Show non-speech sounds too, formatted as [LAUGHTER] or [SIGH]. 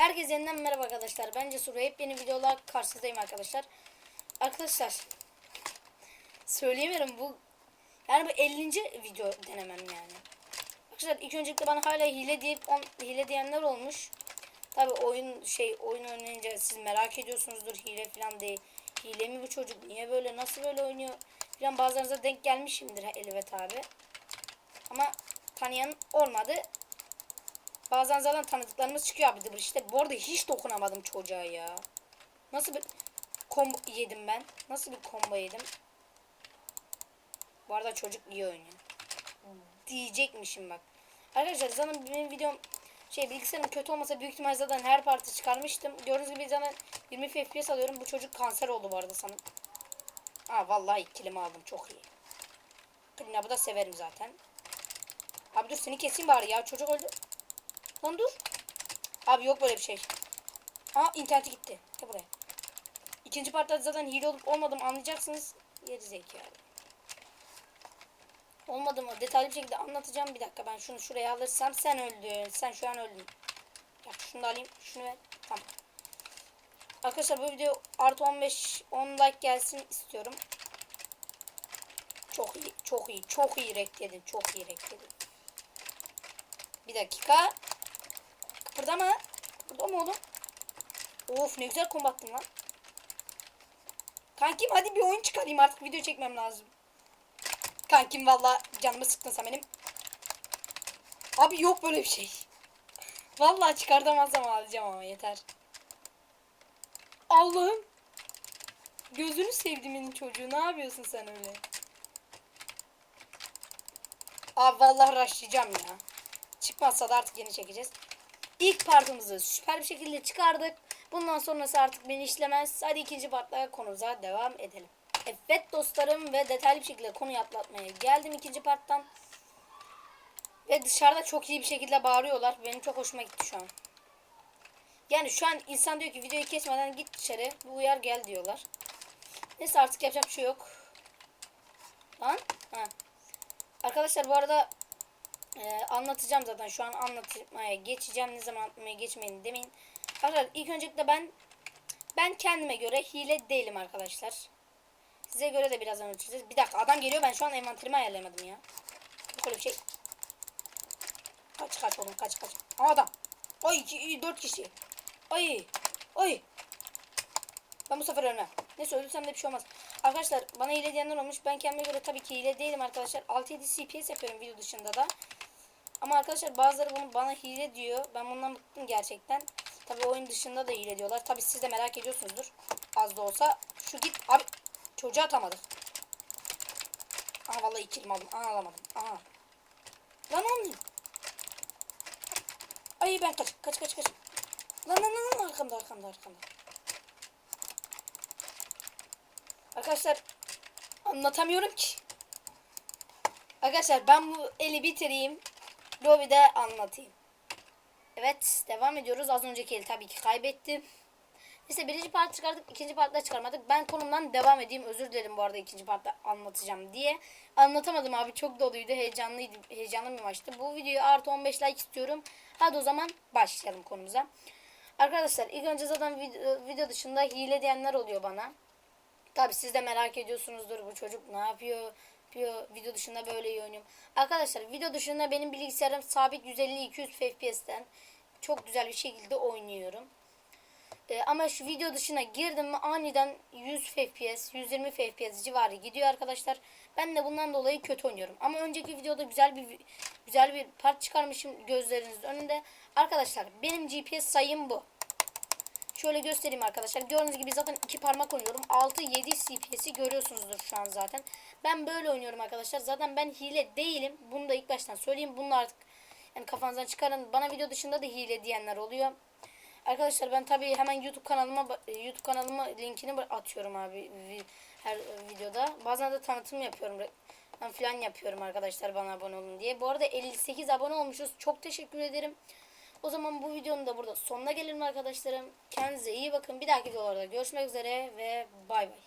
Herkese yeniden merhaba arkadaşlar. Ben Cesur ve hep yeni videolar karşınızdayım arkadaşlar. Arkadaşlar söyleyemiyorum bu yani bu 50. video denemem yani. Arkadaşlar ilk öncelikle bana hala hile deyip on, hile diyenler olmuş. Tabi oyun şey oyun oynayınca siz merak ediyorsunuzdur hile falan değil. Hile mi bu çocuk? Niye böyle? Nasıl böyle oynuyor? Falan bazılarınıza denk gelmişimdir Elvet abi. Ama tanıyan olmadı. Bazen zaten tanıdıklarımız çıkıyor abi işte. Bu arada hiç dokunamadım çocuğa ya. Nasıl bir combo yedim ben? Nasıl bir combo yedim? Bu arada çocuk iyi oynuyor. Diyecekmişim bak. Arkadaşlar zaten benim videom şey bilgisayarım kötü olmasa büyük ihtimal zaten her parti çıkarmıştım. Gördüğünüz gibi zaten 20 FPS alıyorum. Bu çocuk kanser oldu bu arada sanırım. Aa vallahi kilimi aldım çok iyi. Clean da severim zaten. Abi dur seni keseyim bari ya çocuk öldü. Lan dur. Abi yok böyle bir şey. Aa interneti gitti. Gel buraya. İkinci partta zaten hile olup olmadım anlayacaksınız. Geri zekalı. Olmadı mı? Detaylı bir şekilde anlatacağım. Bir dakika ben şunu şuraya alırsam sen öldün. Sen şu an öldün. Ya şunu da alayım. Şunu ver. Tamam. Arkadaşlar bu video artı 15 10 like gelsin istiyorum. Çok iyi. Çok iyi. Çok iyi rekledin. Çok iyi rekledin. Bir dakika. Kıpırdama. Kıpırdama oğlum. Of ne güzel kombattın lan. Kankim hadi bir oyun çıkarayım artık video çekmem lazım. Kankim valla canımı sıktın sen benim. Abi yok böyle bir şey. [LAUGHS] Vallahi çıkartamazsam ağlayacağım ama yeter. Allah'ım. Gözünü sevdiğimin çocuğu ne yapıyorsun sen öyle? Abi vallahi raşlayacağım ya. Çıkmazsa da artık yeni çekeceğiz. İlk partımızı süper bir şekilde çıkardık. Bundan sonrası artık beni işlemez. Hadi ikinci partla konumuza devam edelim. Evet dostlarım ve detaylı bir şekilde konuyu atlatmaya geldim ikinci parttan. Ve dışarıda çok iyi bir şekilde bağırıyorlar. Benim çok hoşuma gitti şu an. Yani şu an insan diyor ki videoyu kesmeden git dışarı. Bu uyar gel diyorlar. Neyse artık yapacak bir şey yok. Lan. Ha. Arkadaşlar bu arada ee, anlatacağım zaten şu an anlatmaya geçeceğim ne zaman anlatmaya geçmeyin demeyin. Arkadaşlar ilk öncelikle ben ben kendime göre hile değilim arkadaşlar. Size göre de birazdan ölçeceğiz. Bir dakika adam geliyor ben şu an envanterimi ayarlayamadım ya. Yok öyle bir şey. Kaç kaç oğlum kaç kaç. Aa, adam. Ay iki, dört kişi. Ay. Ay. Ben bu sefer ölmem. Neyse ölürsem de bir şey olmaz. Arkadaşlar bana hile diyenler olmuş. Ben kendime göre tabii ki hile değilim arkadaşlar. 6-7 CPS yapıyorum video dışında da. Ama arkadaşlar bazıları bunu bana hile diyor. Ben bundan bıktım gerçekten. Tabii oyun dışında da hile diyorlar. Tabii siz de merak ediyorsunuzdur. Az da olsa. Şu git abi. Çocuğa atamadık. Aha vallahi ikilim aldım. Aha alamadım. Aha. Lan olmuyor. Ay ben kaç. Kaç kaç kaç. Lan lan lan arkamda arkamda arkamda. Arkadaşlar anlatamıyorum ki. Arkadaşlar ben bu eli bitireyim. Lobby'de anlatayım. Evet devam ediyoruz. Az önceki eli tabii ki kaybettim. Neyse birinci part çıkardık. ikinci partta çıkarmadık. Ben konumdan devam edeyim. Özür dilerim bu arada ikinci partta anlatacağım diye. Anlatamadım abi. Çok doluydu. Heyecanlıydı. Heyecanlı bir maçtı. Bu videoyu artı 15 like istiyorum. Hadi o zaman başlayalım konumuza. Arkadaşlar ilk önce zaten video, video dışında hile diyenler oluyor bana. Tabi siz de merak ediyorsunuzdur bu çocuk ne yapıyor? yapıyor. Video dışında böyle iyi oynuyorum. Arkadaşlar video dışında benim bilgisayarım sabit 150-200 FPS'ten çok güzel bir şekilde oynuyorum. Ee, ama şu video dışına girdim mi aniden 100 FPS, 120 FPS civarı gidiyor arkadaşlar. Ben de bundan dolayı kötü oynuyorum. Ama önceki videoda güzel bir güzel bir part çıkarmışım gözlerinizin önünde. Arkadaşlar benim GPS sayım bu. Şöyle göstereyim arkadaşlar. Gördüğünüz gibi zaten iki parmak oynuyorum. 6-7 CPS'i görüyorsunuzdur şu an zaten. Ben böyle oynuyorum arkadaşlar. Zaten ben hile değilim. Bunu da ilk baştan söyleyeyim. Bunu artık yani kafanızdan çıkarın. Bana video dışında da hile diyenler oluyor. Arkadaşlar ben tabii hemen YouTube kanalıma YouTube kanalıma linkini atıyorum abi her videoda. Bazen de tanıtım yapıyorum. Ben falan yapıyorum arkadaşlar bana abone olun diye. Bu arada 58 abone olmuşuz. Çok teşekkür ederim. O zaman bu videonun da burada sonuna gelelim arkadaşlarım. Kendinize iyi bakın. Bir dahaki videolarda görüşmek üzere ve bay bay.